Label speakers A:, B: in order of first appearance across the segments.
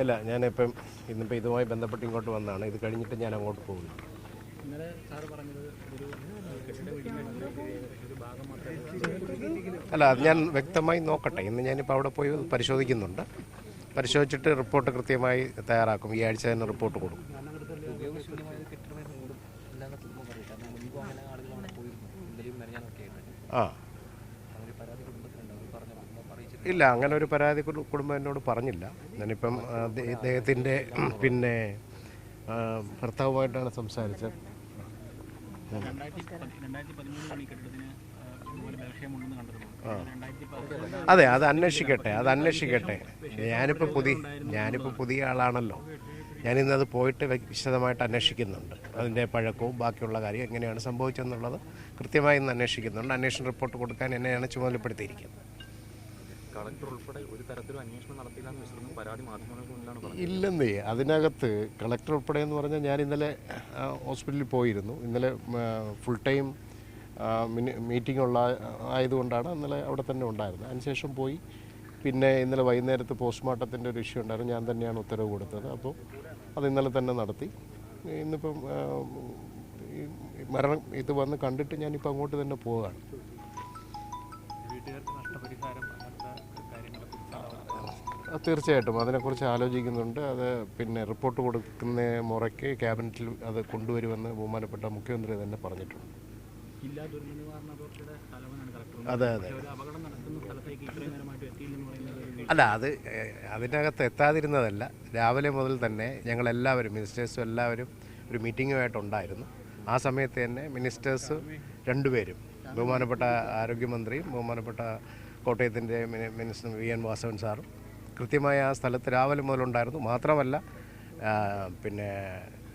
A: ഇല്ല ഞാനിപ്പം ഇന്നിപ്പോൾ ഇതുമായി ബന്ധപ്പെട്ട് ഇങ്ങോട്ട് വന്നതാണ് ഇത് കഴിഞ്ഞിട്ട് ഞാൻ അങ്ങോട്ട് പോകുന്നു.
B: ഇന്നലെ സാറ് പറഞ്ഞത് ഒരു
A: അല്ല അത് ഞാൻ വ്യക്തമായി നോക്കട്ടെ. ഇന്ന് ഞാനിപ്പോൾ അവിടെ പോയി പരിശോധിക്കുന്നുണ്ട്. പരിശോധിച്ചിട്ട് റിപ്പോർട്ട് കൃത്യമായി തയ്യാറാക്കും. ഈ ആഴ്ച തന്നെ റിപ്പോർട്ട് കൊടുക്കും.
C: ഉപയോഗശൂന്യമായ
A: ഇല്ല അങ്ങനെ ഒരു പരാതി കുടു- കുടുംബം എന്നോട് പറഞ്ഞില്ല. ഞാനിപ്പം ഇദ്ദേഹത്തിന്റെ പിന്നെ ഭർത്താവുമായിട്ടാണ് സംസാരിച്ചത്. അതെ അത് അന്വേഷിക്കട്ടെ അത് അന്വേഷിക്കട്ടെ. ഞാനിപ്പോൾ പുതിയ ഞാനിപ്പോൾ പുതിയ ആളാണല്ലോ. ഞാനിന്നത് പോയിട്ട് വ്യ- വിശദമായിട്ട് അന്വേഷിക്കുന്നുണ്ട്. അതിന്റെ പഴക്കവും ബാക്കിയുള്ള കാര്യം എങ്ങനെയാണ് സംഭവിച്ചതെന്നുള്ളത് കൃത്യമായി ഇന്ന് അന്വേഷിക്കുന്നുണ്ട്. അന്വേഷണ റിപ്പോർട്ട് കൊടുക്കാൻ എന്നെയാണ് ചുമതലപ്പെടുത്തിയിരിക്കുന്നത്.
D: കളക്ടർ ഉൾപ്പെടെ ഒരു തരത്തിലും അന്വേഷണം നടത്തിയില്ല എന്ന് വെച്ചിരുന്നു പരാതി മാധ്യമങ്ങൾക്ക് മുന്നിലാണ് പറഞ്ഞത്.
A: ഇല്ലെന്നേ അതിനകത്ത് കളക്ടർ ഉൾപ്പെടെ എന്ന് പറഞ്ഞാൽ ഞാൻ ഇന്നലെ ഹോസ്പിറ്റലിൽ പോയിരുന്നു. ഇന്നലെ ഫുൾ ടൈം മീറ്റിംഗ് ഉള്ള ആയതുകൊണ്ടാണ് ഇന്നലെ അവിടെ തന്നെ ഉണ്ടായിരുന്നത്. അതിനുശേഷം പോയി. പിന്നെ ഇന്നലെ വൈകുന്നേരത്ത് പോസ്റ്റ്മോർട്ടത്തിന്റെ ഒരു ഇഷ്യൂ ഉണ്ടായിരുന്നു. ഞാൻ തന്നെയാണ് ഉത്തരവ് കൊടുത്തത്. അപ്പോൾ അത് ഇന്നലെ തന്നെ നടത്തി. ഇന്നിപ്പം മരണം ഇത് വന്ന് കണ്ടിട്ട് ഞാനിപ്പോൾ അങ്ങോട്ട് തന്നെ പോവുകയാണ്.
B: വീട്ടുകാർക്ക് നഷ്ടപരിഹാരം
A: തീർച്ചയായിട്ടും. അതിനെക്കുറിച്ച് ആലോചിക്കുന്നുണ്ട്. അത് പിന്നെ റിപ്പോർട്ട് കൊടുക്കുന്ന മുറയ്ക്ക് ക്യാബിനറ്റിൽ അത് കൊണ്ടുവരുമെന്ന് ബഹുമാനപ്പെട്ട മുഖ്യമന്ത്രി തന്നെ പറഞ്ഞിട്ടുണ്ട്. അതെ അതെ അല്ല അത് അതിനകത്ത് എത്താതിരുന്നതല്ല. രാവിലെ മുതൽ തന്നെ ഞങ്ങളെല്ലാവരും മിനിസ്റ്റേഴ്സും എല്ലാവരും ഒരു മീറ്റിങ്ങുമായിട്ടുണ്ടായിരുന്നു ആ സമയത്ത് തന്നെ മിനിസ്റ്റേഴ്സ് രണ്ടുപേരും ബഹുമാനപ്പെട്ട ആരോഗ്യമന്ത്രിയും ബഹുമാനപ്പെട്ട കോട്ടയത്തിന്റെ മിനിസ്റ്റർ വി എൻ വാസവൻ സാറും കൃത്യമായി ആ സ്ഥലത്ത് രാവിലെ മുതലുണ്ടായിരുന്നു. മാത്രമല്ല പിന്നെ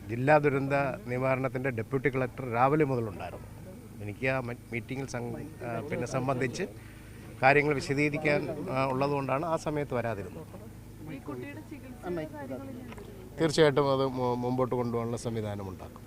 A: ജില്ലാ ദുരന്ത നിവാരണത്തിന്റെ ഡെപ്യൂട്ടി കളക്ടർ രാവിലെ മുതലുണ്ടായിരുന്നു. എനിക്ക് ആ മീറ്റിങ്ങിൽ പിന്നെ സംബന്ധിച്ച് കാര്യങ്ങൾ വിശദീകരിക്കാൻ ഉള്ളതുകൊണ്ടാണ് ആ സമയത്ത് വരാതിരുന്നത്. തീർച്ചയായിട്ടും അത് മുമ്പോട്ട് കൊണ്ടുപോകാനുള്ള സംവിധാനം ഉണ്ടാക്കും.